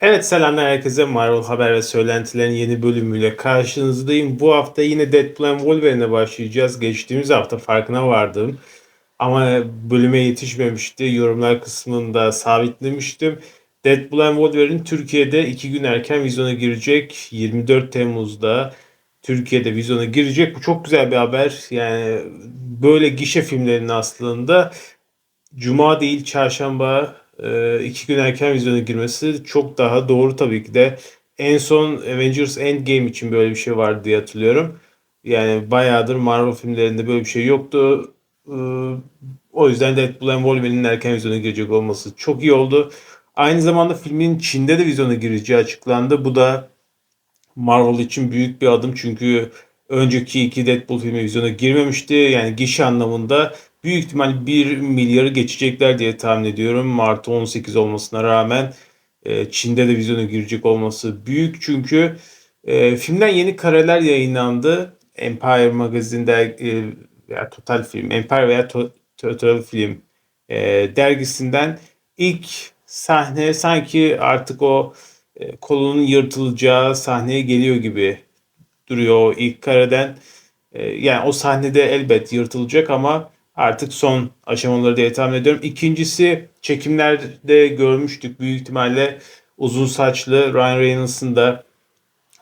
Evet selamlar herkese Marvel Haber ve Söylentilerin yeni bölümüyle karşınızdayım. Bu hafta yine Deadpool and Wolverine'e başlayacağız. Geçtiğimiz hafta farkına vardım. Ama bölüme yetişmemişti. Yorumlar kısmında sabitlemiştim. Deadpool and Wolverine Türkiye'de 2 gün erken vizyona girecek. 24 Temmuz'da Türkiye'de vizyona girecek. Bu çok güzel bir haber. Yani böyle gişe filmlerinin aslında Cuma değil çarşamba e, iki gün erken vizyona girmesi çok daha doğru tabii ki de. En son Avengers Endgame için böyle bir şey vardı diye hatırlıyorum. Yani bayağıdır Marvel filmlerinde böyle bir şey yoktu. E, o yüzden Deadpool and Wolverine'in erken vizyona girecek olması çok iyi oldu. Aynı zamanda filmin Çin'de de vizyona gireceği açıklandı. Bu da Marvel için büyük bir adım çünkü önceki iki Deadpool filmi vizyona girmemişti. Yani gişe anlamında büyük ihtimal 1 milyarı geçecekler diye tahmin ediyorum. Martı 18 olmasına rağmen e, Çin'de de vizyona girecek olması büyük çünkü e, filmden yeni kareler yayınlandı. Empire Magazine'de e, veya Total Film, Empire veya To- Total Film e, dergisinden ilk sahne sanki artık o e, kolunun yırtılacağı sahneye geliyor gibi duruyor o ilk kareden. Yani o sahnede elbet yırtılacak ama artık son aşamaları diye tahmin ediyorum. İkincisi çekimlerde görmüştük büyük ihtimalle uzun saçlı Ryan Reynolds'ın da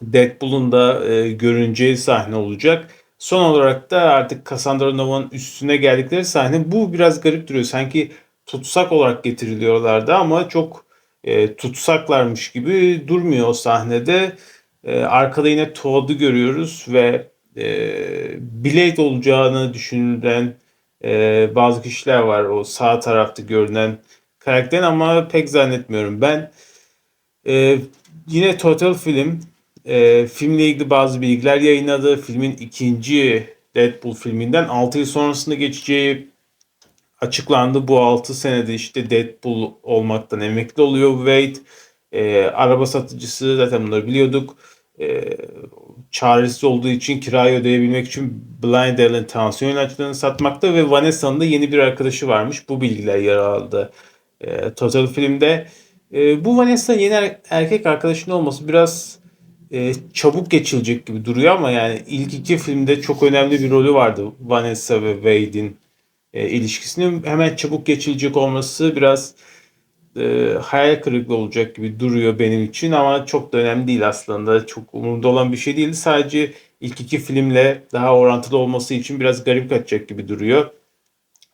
Deadpool'un da e, görüneceği sahne olacak. Son olarak da artık Cassandra Nova'nın üstüne geldikleri sahne bu biraz garip duruyor. Sanki tutsak olarak getiriliyorlardı ama çok e, tutsaklarmış gibi durmuyor o sahnede. E, arkada yine Toad'u görüyoruz ve e, Blade olacağını düşünülen e, bazı kişiler var o sağ tarafta görünen karakterin ama pek zannetmiyorum. Ben e, yine Total Film e, filmle ilgili bazı bilgiler yayınladı. Filmin ikinci Deadpool filminden 6 yıl sonrasında geçeceği açıklandı. Bu 6 senede işte Deadpool olmaktan emekli oluyor Wade. E, araba satıcısı zaten bunları biliyorduk. E, çaresiz olduğu için kirayı ödeyebilmek için Blind Allen tansiyon ilaçlarını satmakta ve Vanessa'nın da yeni bir arkadaşı varmış. Bu bilgiler yer aldı e, Total filmde. E, bu Vanessa yeni er- erkek arkadaşının olması biraz e, çabuk geçilecek gibi duruyor ama yani ilk iki filmde çok önemli bir rolü vardı Vanessa ve Wade'in e, ilişkisinin hemen çabuk geçilecek olması biraz e, hayal kırıklığı olacak gibi duruyor benim için ama çok da önemli değil aslında. Çok umurumda olan bir şey değildi. Sadece ilk iki filmle daha orantılı olması için biraz garip kaçacak gibi duruyor.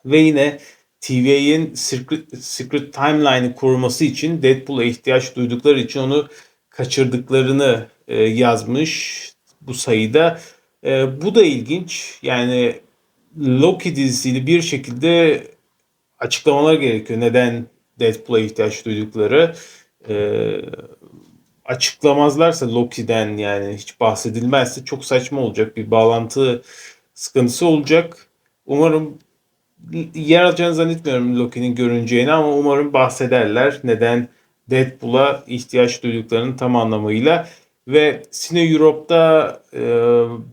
Ve yine TVA'nin Secret, Secret Timeline'ı koruması için Deadpool'a ihtiyaç duydukları için onu kaçırdıklarını e, yazmış bu sayıda. E, bu da ilginç. Yani Loki dizisiyle bir şekilde açıklamalar gerekiyor. Neden Deadpool'a ihtiyaç duydukları. E, açıklamazlarsa Loki'den yani hiç bahsedilmezse çok saçma olacak. Bir bağlantı sıkıntısı olacak. Umarım yer alacağını zannetmiyorum Loki'nin görüneceğini ama umarım bahsederler. Neden Deadpool'a ihtiyaç duyduklarını tam anlamıyla. Ve Cine Europe'da e,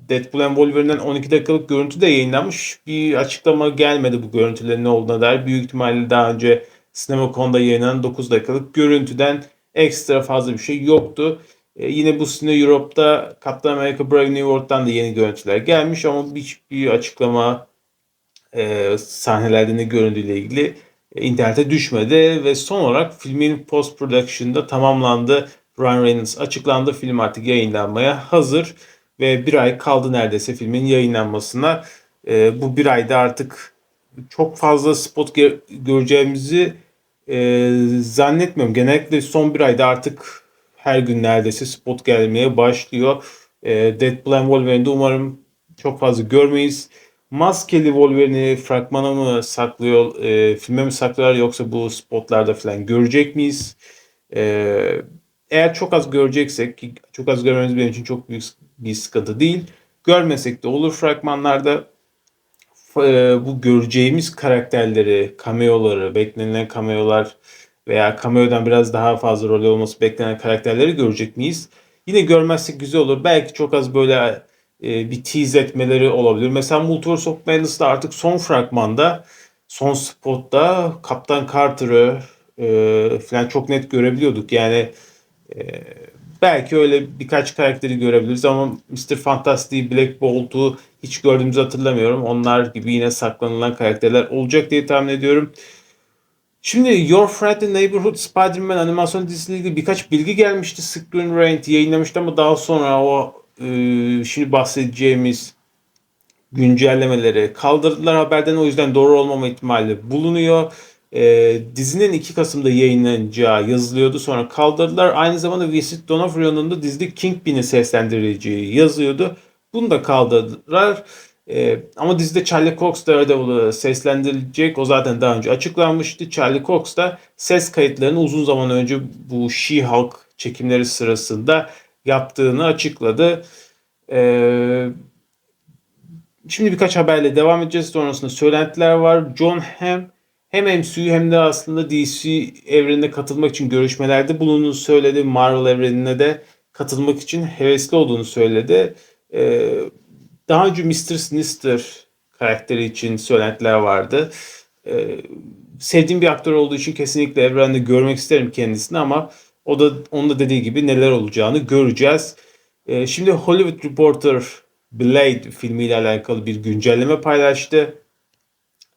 Deadpool and Wolverine'den 12 dakikalık görüntü de yayınlanmış. Bir açıklama gelmedi bu görüntülerin ne olduğuna dair. Büyük ihtimalle daha önce CinemaCon'da yayınlanan 9 dakikalık görüntüden ekstra fazla bir şey yoktu. E, yine bu Cine Europe'da Captain America Brave New World'dan da yeni görüntüler gelmiş ama hiçbir açıklama e, sahnelerde ne göründüğüyle ilgili e, internete düşmedi ve son olarak filmin post production'da tamamlandı. Ryan Reynolds açıklandı. Film artık yayınlanmaya hazır ve bir ay kaldı neredeyse filmin yayınlanmasına. E, bu bir ayda artık çok fazla spot göreceğimizi e, zannetmiyorum. Genellikle son bir ayda artık her gün neredeyse spot gelmeye başlıyor. E, Deadpool and Wolverine'de umarım çok fazla görmeyiz. Maskeli Wolverine'i fragmana mı saklıyor, e, filme mi saklıyorlar yoksa bu spotlarda falan görecek miyiz? E, eğer çok az göreceksek, ki çok az görmemiz benim için çok büyük bir sıkıntı değil. Görmesek de olur fragmanlarda e, bu göreceğimiz karakterleri, cameoları, beklenilen cameolar veya cameo'dan biraz daha fazla rol olması beklenen karakterleri görecek miyiz? Yine görmezsek güzel olur. Belki çok az böyle e, bir tease etmeleri olabilir. Mesela Multiverse of Madness'da artık son fragmanda, son spotta Kaptan Carter'ı e, falan çok net görebiliyorduk. Yani Ee, belki öyle birkaç karakteri görebiliriz ama Mr. Fantastic, Black Bolt'u hiç gördüğümüzü hatırlamıyorum. Onlar gibi yine saklanılan karakterler olacak diye tahmin ediyorum. Şimdi Your Friendly Neighborhood Spider-Man animasyon dizisiyle ilgili birkaç bilgi gelmişti. Screen Rant yayınlamıştı ama daha sonra o e, şimdi bahsedeceğimiz güncellemeleri kaldırdılar haberden. O yüzden doğru olmama ihtimali bulunuyor. E, dizinin 2 Kasım'da yayınlanacağı yazılıyordu. Sonra kaldırdılar. Aynı zamanda Vincent D'Onofrio'nun da dizide Kingpin'i seslendireceği yazıyordu. Bunu da kaldırdılar. E, ama dizide Charlie Cox Daredevil'ı seslendirilecek. O zaten daha önce açıklanmıştı. Charlie Cox da ses kayıtlarını uzun zaman önce bu She-Hulk çekimleri sırasında yaptığını açıkladı. Eee Şimdi birkaç haberle devam edeceğiz. Sonrasında söylentiler var. John Hamm hem MCU hem de aslında DC evrenine katılmak için görüşmelerde bulunduğunu söyledi. Marvel evrenine de katılmak için hevesli olduğunu söyledi. Ee, daha önce Mr. Sinister karakteri için söylentiler vardı. Ee, sevdiğim bir aktör olduğu için kesinlikle evrende görmek isterim kendisini ama o da onun da dediği gibi neler olacağını göreceğiz. Ee, şimdi Hollywood Reporter Blade filmiyle alakalı bir güncelleme paylaştı.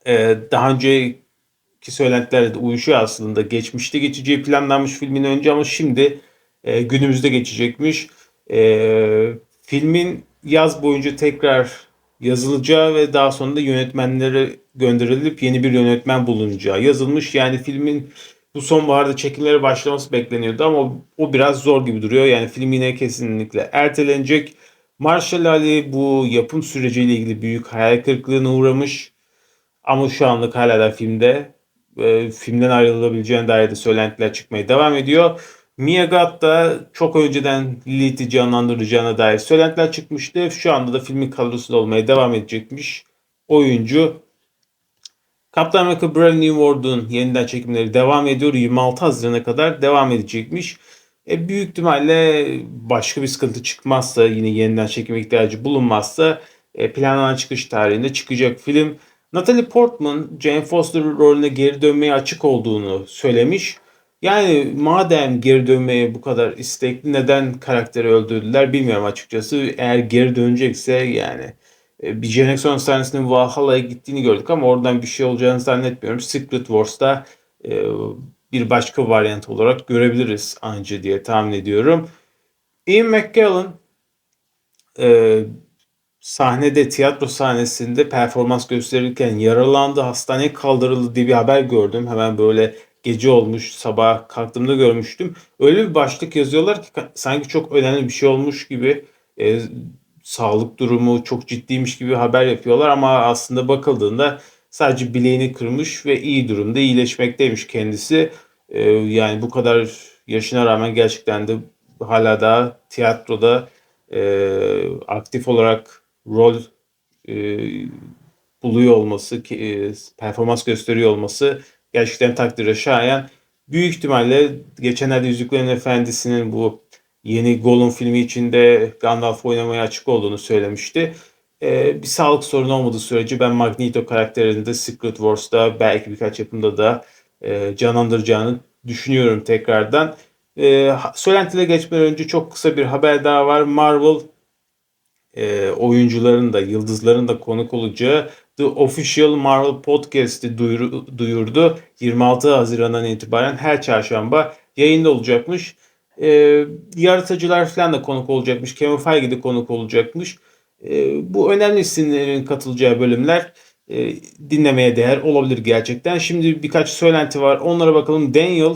Ee, daha önceki söylentilerle de uyuşuyor aslında. Geçmişte geçeceği planlanmış filmin önce ama şimdi e, günümüzde geçecekmiş. E, filmin yaz boyunca tekrar yazılacağı ve daha sonra da yönetmenlere gönderilip yeni bir yönetmen bulunacağı yazılmış. Yani filmin bu sonbaharda çekimlere başlaması bekleniyordu ama o biraz zor gibi duruyor. Yani film yine kesinlikle ertelenecek. Marshall Ali bu yapım süreciyle ilgili büyük hayal kırıklığına uğramış. Ama şu anlık hala da filmde e, filmden ayrılabileceğine dair de söylentiler çıkmaya devam ediyor. Mia da çok önceden Lilith'i canlandıracağına dair söylentiler çıkmıştı. Şu anda da filmin kadrosunda olmaya devam edecekmiş oyuncu. Kaptan America Brave New World'un yeniden çekimleri devam ediyor. 26 Haziran'a kadar devam edecekmiş. E, büyük ihtimalle başka bir sıkıntı çıkmazsa yine yeniden çekim ihtiyacı bulunmazsa e, planlanan çıkış tarihinde çıkacak film. Natalie Portman Jane Foster rolüne geri dönmeye açık olduğunu söylemiş. Yani madem geri dönmeye bu kadar istekli neden karakteri öldürdüler bilmiyorum açıkçası. Eğer geri dönecekse yani e, bir Jackson Exxon sahnesinin Valhalla'ya gittiğini gördük ama oradan bir şey olacağını zannetmiyorum. Secret Wars'ta e, bir başka varyant olarak görebiliriz anca diye tahmin ediyorum. Ian McKellen e, sahnede, tiyatro sahnesinde performans gösterirken yaralandı, hastaneye kaldırıldı diye bir haber gördüm. Hemen böyle gece olmuş, sabah kalktığımda görmüştüm. Öyle bir başlık yazıyorlar ki sanki çok önemli bir şey olmuş gibi e, sağlık durumu çok ciddiymiş gibi haber yapıyorlar ama aslında bakıldığında sadece bileğini kırmış ve iyi durumda iyileşmekteymiş kendisi. E, yani bu kadar yaşına rağmen gerçekten de hala da tiyatroda e, aktif olarak rol e, buluyor olması, e, performans gösteriyor olması gerçekten takdire şayan. Büyük ihtimalle geçenlerde Yüzüklerin Efendisi'nin bu yeni Gollum filmi içinde Gandalf oynamaya açık olduğunu söylemişti. Ee, bir sağlık sorunu olmadığı sürece ben Magneto karakterinde Secret Wars'ta belki birkaç yapımda da e, canlandıracağını düşünüyorum tekrardan. E, söylentiyle geçmeden önce çok kısa bir haber daha var. Marvel e, oyuncuların da yıldızların da konuk olacağı The Official Marvel Podcast'i duyuru, duyurdu. 26 Haziran'dan itibaren her çarşamba yayında olacakmış. E, yaratıcılar falan da konuk olacakmış. Kevin Feige de konuk olacakmış. E, bu önemli isimlerin katılacağı bölümler e, dinlemeye değer olabilir gerçekten. Şimdi birkaç söylenti var. Onlara bakalım. Daniel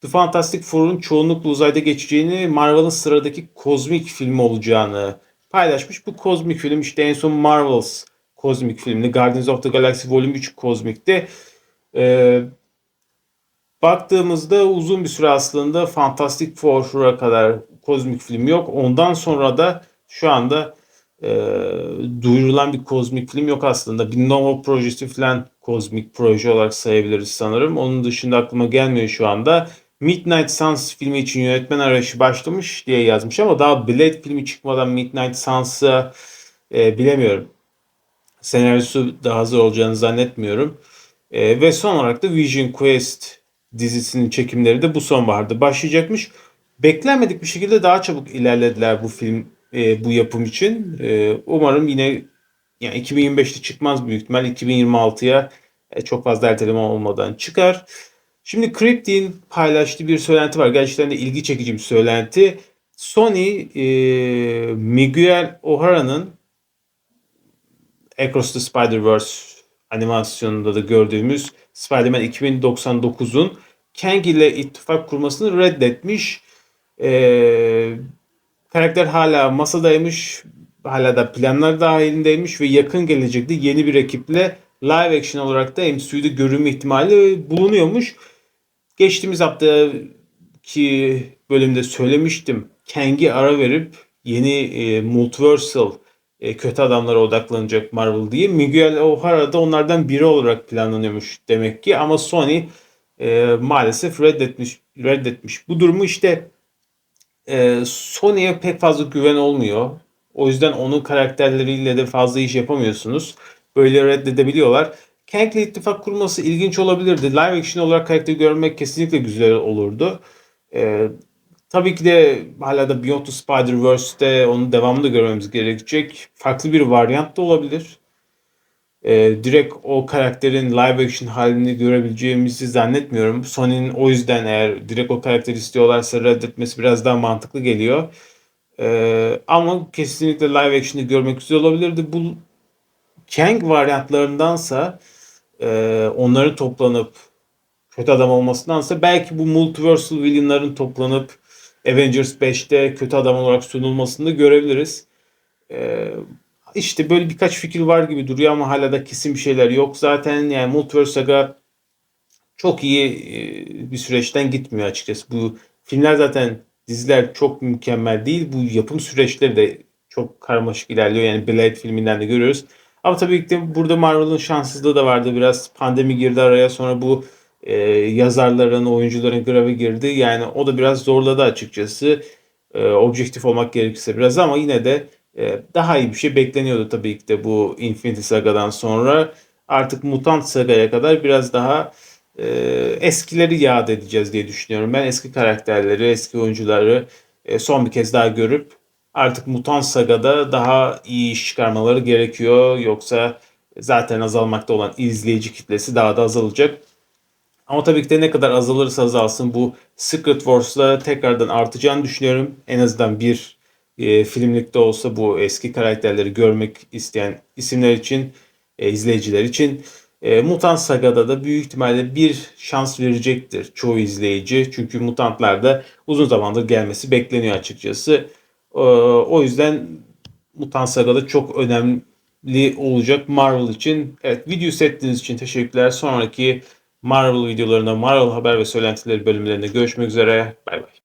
The Fantastic Four'un çoğunlukla uzayda geçeceğini, Marvel'ın sıradaki kozmik filmi olacağını paylaşmış. Bu kozmik film işte en son Marvel's kozmik filmini Guardians of the Galaxy Volume 3 kozmikti. Ee, baktığımızda uzun bir süre aslında Fantastic Four'a kadar kozmik film yok. Ondan sonra da şu anda e, duyurulan bir kozmik film yok aslında. Bir Nova projesi falan kozmik proje olarak sayabiliriz sanırım. Onun dışında aklıma gelmiyor şu anda. Midnight Suns filmi için yönetmen arayışı başlamış diye yazmış ama daha Blade filmi çıkmadan Midnight Suns'ı e, bilemiyorum. Senaryosu daha hazır olacağını zannetmiyorum. E, ve son olarak da Vision Quest dizisinin çekimleri de bu sonbaharda başlayacakmış. beklenmedik bir şekilde daha çabuk ilerlediler bu film e, bu yapım için. E, umarım yine yani 2025'te çıkmaz büyük ihtimal 2026'ya e, çok fazla erteleme olmadan çıkar. Şimdi Crypt'in paylaştığı bir söylenti var. Gerçekten de ilgi çekici bir söylenti. Sony e, Miguel O'Hara'nın Across the Spider-Verse animasyonunda da gördüğümüz Spider-Man 2099'un Kang ile ittifak kurmasını reddetmiş. Ee, karakter hala masadaymış. Hala da planlar dahilindeymiş ve yakın gelecekte yeni bir ekiple live action olarak da MCU'da görünme ihtimali bulunuyormuş. Geçtiğimiz haftaki bölümde söylemiştim. Kang'i ara verip yeni e, multiversal e, kötü adamlara odaklanacak Marvel diye. Miguel O'Hara da onlardan biri olarak planlanıyormuş demek ki ama Sony e, maalesef reddetmiş reddetmiş. Bu durumu işte e, Sony'ye pek fazla güven olmuyor. O yüzden onun karakterleriyle de fazla iş yapamıyorsunuz. Böyle reddedebiliyorlar. Kang'le ittifak kurması ilginç olabilirdi. Live action olarak karakteri görmek kesinlikle güzel olurdu. E, tabii ki de hala da Beyond the Spider-Verse'de onun devamını da görmemiz gerekecek. Farklı bir varyant da olabilir. E, direkt o karakterin live action halini görebileceğimizi zannetmiyorum. Sony'nin o yüzden eğer direkt o karakteri istiyorlarsa reddetmesi biraz daha mantıklı geliyor. E, ama kesinlikle live action'ı görmek güzel olabilirdi. Bu Kang varyantlarındansa e, onların toplanıp kötü adam olmasındansa belki bu multiversal villainların toplanıp Avengers 5'te kötü adam olarak sunulmasını görebiliriz. Ee, işte böyle birkaç fikir var gibi duruyor ama hala da kesin bir şeyler yok. Zaten yani Multiverse Saga çok iyi e, bir süreçten gitmiyor açıkçası. Bu filmler zaten diziler çok mükemmel değil. Bu yapım süreçleri de çok karmaşık ilerliyor. Yani Blade filminden de görüyoruz. Ama tabii ki de burada Marvel'ın şanssızlığı da vardı. Biraz pandemi girdi araya. Sonra bu e, yazarların, oyuncuların greve girdi. Yani o da biraz zorladı açıkçası. E, objektif olmak gerekirse biraz ama yine de e, daha iyi bir şey bekleniyordu tabii ki de bu Infinity Saga'dan sonra. Artık Mutant Saga'ya kadar biraz daha e, eskileri yad edeceğiz diye düşünüyorum. Ben eski karakterleri, eski oyuncuları e, son bir kez daha görüp artık Mutant Saga'da daha iyi iş çıkarmaları gerekiyor. Yoksa zaten azalmakta olan izleyici kitlesi daha da azalacak. Ama tabii ki de ne kadar azalırsa azalsın bu Secret Wars'la tekrardan artacağını düşünüyorum. En azından bir e, filmlikte olsa bu eski karakterleri görmek isteyen isimler için, e, izleyiciler için. E, Mutant Saga'da da büyük ihtimalle bir şans verecektir çoğu izleyici. Çünkü mutantlar da uzun zamandır gelmesi bekleniyor açıkçası. E, o yüzden Mutant Saga'da çok önemli olacak Marvel için. Evet video settiğiniz için teşekkürler. Sonraki Marvel videolarında, Marvel haber ve söylentileri bölümlerinde görüşmek üzere. Bay bay.